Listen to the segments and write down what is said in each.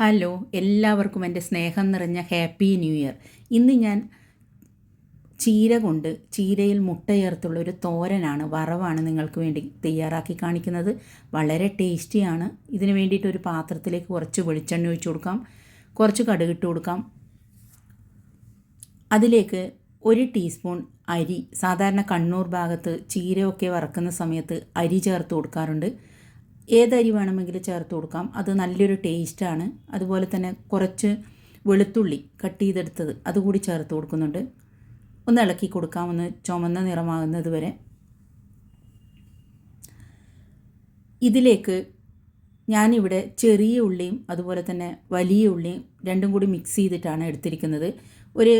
Hello എല്ലാവർക്കും എന്റെ സ്നേഹം നിറഞ്ഞ ഹാപ്പി ന്യൂ ഇയർ. ഇന്ന് ഞാൻ ചീര കൊണ്ട് ചീരയിൽ മുട്ടയേർത്തുള്ള ഒരു തോരനാണ് വറവാണ് നിങ്ങൾക്ക് വേണ്ടി തയ്യാറാക്കി കാണിക്കുന്നത്. വളരെ ടേസ്റ്റിയാണ് ഇതിന് വേണ്ടിയിട്ട് ഒരു പാത്രത്തിലേക്ക് കുറച്ച് വെളിച്ചെണ്ണ ഒഴിച്ചു കൊടുക്കാം. കുറച്ച് കടുകിട്ട് കൊടുക്കാം. അതിലേക്ക് ഒരു ടീസ്പൂൺ അരി സാധാരണ കണ്ണൂർ ഭാഗത്ത് ചീരയൊക്കെ വറക്കുന്ന സമയത്ത് അരി ചേർത്ത് കൊടുക്കാറുണ്ട്. ഏതരി വേണമെങ്കിലും ചേർത്ത് കൊടുക്കാം. അത് നല്ലൊരു ടേസ്റ്റാണ് അതുപോലെ തന്നെ കുറച്ച് വെളുത്തുള്ളി കട്ട് ചെയ്തെടുത്തത് അതുകൂടി ചേർത്ത് കൊടുക്കുന്നുണ്ട്. ഒന്ന് ഇളക്കി കൊടുക്കാം. ഒന്ന് ചുമന്ന നിറമാകുന്നത് വരെ. ഇതിലേക്ക് ഞാനിവിടെ ചെറിയ ഉള്ളിയും അതുപോലെ തന്നെ വലിയ ഉള്ളിയും രണ്ടും കൂടി മിക്സ് ചെയ്തിട്ടാണ് എടുത്തിരിക്കുന്നത്. ഒരു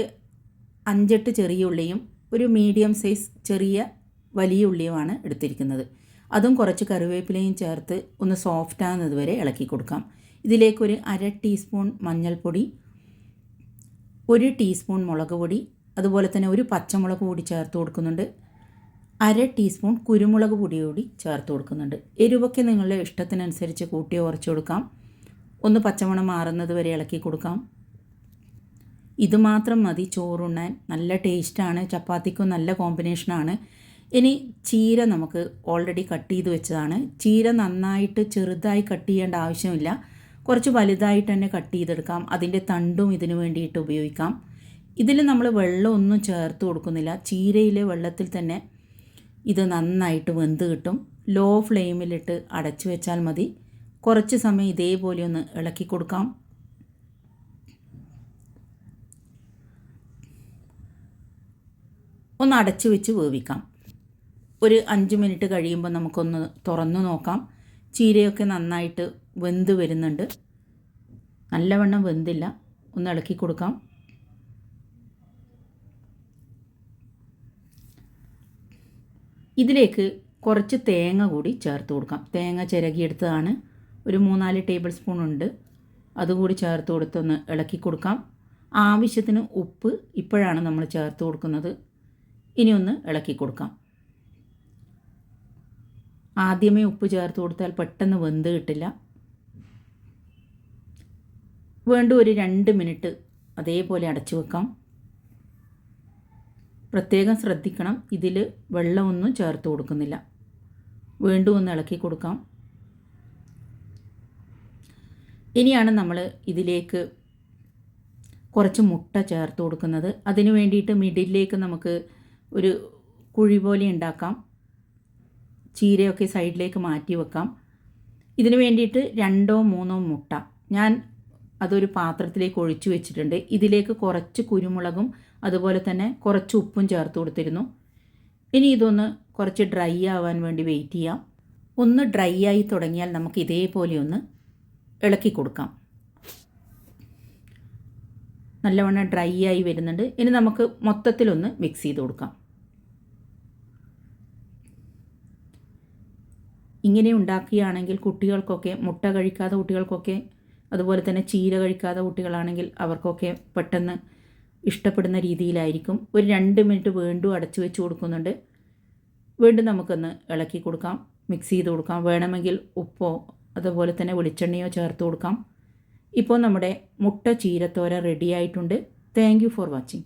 അഞ്ചെട്ട് ചെറിയ ഉള്ളിയും ഒരു മീഡിയം സൈസ് ചെറിയ വലിയ ഉള്ളിയുമാണ് എടുത്തിരിക്കുന്നത്. അതും കുറച്ച് കറിവേപ്പിലയും ചേർത്ത് ഒന്ന് സോഫ്റ്റ് ആകുന്നത് വരെ ഇളക്കി കൊടുക്കാം. ഇതിലേക്കൊരു അര ടീസ്പൂൺ മഞ്ഞൾപ്പൊടി ഒരു ടീസ്പൂൺ മുളക് പൊടി അതുപോലെ തന്നെ ഒരു പച്ചമുളക് കൂടി ചേർത്ത് കൊടുക്കുന്നുണ്ട്. അര ടീസ്പൂൺ കുരുമുളക് പൊടി കൂടി ചേർത്ത് കൊടുക്കുന്നുണ്ട്. എരിവൊക്കെ നിങ്ങളുടെ ഇഷ്ടത്തിനനുസരിച്ച് കൂട്ടി ഉറച്ചു കൊടുക്കാം. ഒന്ന് പച്ചമണം മാറുന്നത് വരെ ഇളക്കി കൊടുക്കാം. ഇതുമാത്രം മതി ചോറുണ്ണാൻ. നല്ല ടേസ്റ്റാണ് ചപ്പാത്തിക്കും നല്ല കോമ്പിനേഷനാണ് ഇനി ചീര നമുക്ക് ഓൾറെഡി കട്ട് ചെയ്ത് വെച്ചതാണ്. ചീര നന്നായിട്ട് ചെറുതായി കട്ട് ചെയ്യേണ്ട ആവശ്യമില്ല. കുറച്ച് വലുതായിട്ട് തന്നെ കട്ട് ചെയ്തെടുക്കാം. അതിന്റെ തണ്ടും ഇതിന് വേണ്ടിയിട്ട് ഉപയോഗിക്കാം. ഇതിൽ നമ്മൾ വെള്ളമൊന്നും ചേർത്ത് കൊടുക്കുന്നില്ല. ചീരയിലെ വെള്ളത്തിൽ തന്നെ ഇത് നന്നായിട്ട് വെന്ത് കിട്ടും. ലോ ഫ്ലെയിമിലിട്ട് അടച്ചു വെച്ചാൽ മതി. കുറച്ച് സമയം ഇതേപോലെ ഒന്ന് ഇളക്കി കൊടുക്കാം. ഒന്ന് അടച്ചു വെച്ച് വേവിക്കാം. ഒരു അഞ്ച് മിനിറ്റ് കഴിയുമ്പോൾ നമുക്കൊന്ന് തുറന്നു നോക്കാം. ചീരയൊക്കെ നന്നായിട്ട് വെന്ത് വരുന്നുണ്ട്. നല്ലവണ്ണം വെന്തില്ല. ഒന്ന് ഇളക്കി കൊടുക്കാം. ഇതിലേക്ക് കുറച്ച് തേങ്ങ കൂടി ചേർത്ത് കൊടുക്കാം. തേങ്ങ ചിരകിയെടുത്തതാണ്. ഒരു മൂന്നാൽ ടേബിൾ സ്പൂൺ ഉണ്ട്. അതുകൂടി ചേർത്ത് കൊടുത്തൊന്ന് ഇളക്കി കൊടുക്കാം. ആവശ്യത്തിന് ഉപ്പ് ഇപ്പോഴാണ് നമ്മൾ ചേർത്ത് കൊടുക്കുന്നത്. ഇനി ഒന്ന് ഇളക്കി കൊടുക്കാം. ആദ്യമേ ഉപ്പ് ചേർത്ത് കൊടുത്താൽ പെട്ടെന്ന് വെന്ത് കിട്ടില്ല. വീണ്ടും ഒരു രണ്ട് മിനിറ്റ് അതേപോലെ അടച്ചു വെക്കാം. പ്രത്യേകം ശ്രദ്ധിക്കണം ഇതിൽ വെള്ളമൊന്നും ചേർത്ത് കൊടുക്കുന്നില്ല. വീണ്ടും ഒന്ന് ഇളക്കി കൊടുക്കാം. ഇനിയാണ് നമ്മൾ ഇതിലേക്ക് കുറച്ച് മുട്ട ചേർത്ത് കൊടുക്കുന്നത്. അതിന് വേണ്ടിയിട്ട് മിഡിലേക്ക് നമുക്ക് ഒരു കുഴി പോലെ ഉണ്ടാക്കാം. ചീരയൊക്കെ സൈഡിലേക്ക് മാറ്റി വെക്കാം. ഇതിന് വേണ്ടിയിട്ട് രണ്ടോ മൂന്നോ മുട്ട. ഞാൻ അതൊരു പാത്രത്തിലേക്ക് ഒഴിച്ചു വെച്ചിട്ടുണ്ട്. ഇതിലേക്ക് കുറച്ച് കുരുമുളകും അതുപോലെ തന്നെ കുറച്ച് ഉപ്പും ചേർത്ത് കൊടുത്തിരുന്നു. ഇനി ഇതൊന്ന് കുറച്ച് ഡ്രൈ ആവാൻ വേണ്ടി വെയിറ്റ് ചെയ്യാം. ഒന്ന് ഡ്രൈ ആയി തുടങ്ങിയാൽ നമുക്ക് ഇതേപോലെ ഒന്ന് ഇളക്കി കൊടുക്കാം. നല്ലവണ്ണം ഡ്രൈ ആയി വരുന്നുണ്ട്. ഇനി നമുക്ക് മൊത്തത്തിലൊന്ന് മിക്സ് ചെയ്ത് കൊടുക്കാം. ഇങ്ങനെ ഉണ്ടാക്കുകയാണെങ്കിൽ കുട്ടികൾക്കൊക്കെ മുട്ട കഴിക്കാത്ത കുട്ടികൾക്കൊക്കെ അതുപോലെ തന്നെ ചീര കഴിക്കാത്ത കുട്ടികളാണെങ്കിൽ അവർക്കൊക്കെ പെട്ടെന്ന് ഇഷ്ടപ്പെടുന്ന രീതിയിലായിരിക്കും. ഒരു രണ്ട് മിനിറ്റ് വീണ്ടും അടച്ചു വെച്ച് കൊടുക്കുന്നുണ്ട്. വീണ്ടും നമുക്കൊന്ന് ഇളക്കി കൊടുക്കാം മിക്സ് ചെയ്ത് കൊടുക്കാം. വേണമെങ്കിൽ ഉപ്പോ അതുപോലെ തന്നെ വെളിച്ചെണ്ണയോ ചേർത്ത് കൊടുക്കാം. ഇപ്പോൾ നമ്മുടെ മുട്ട ചീരത്തോര റെഡി ആയിട്ടുണ്ട്. Thank for watching.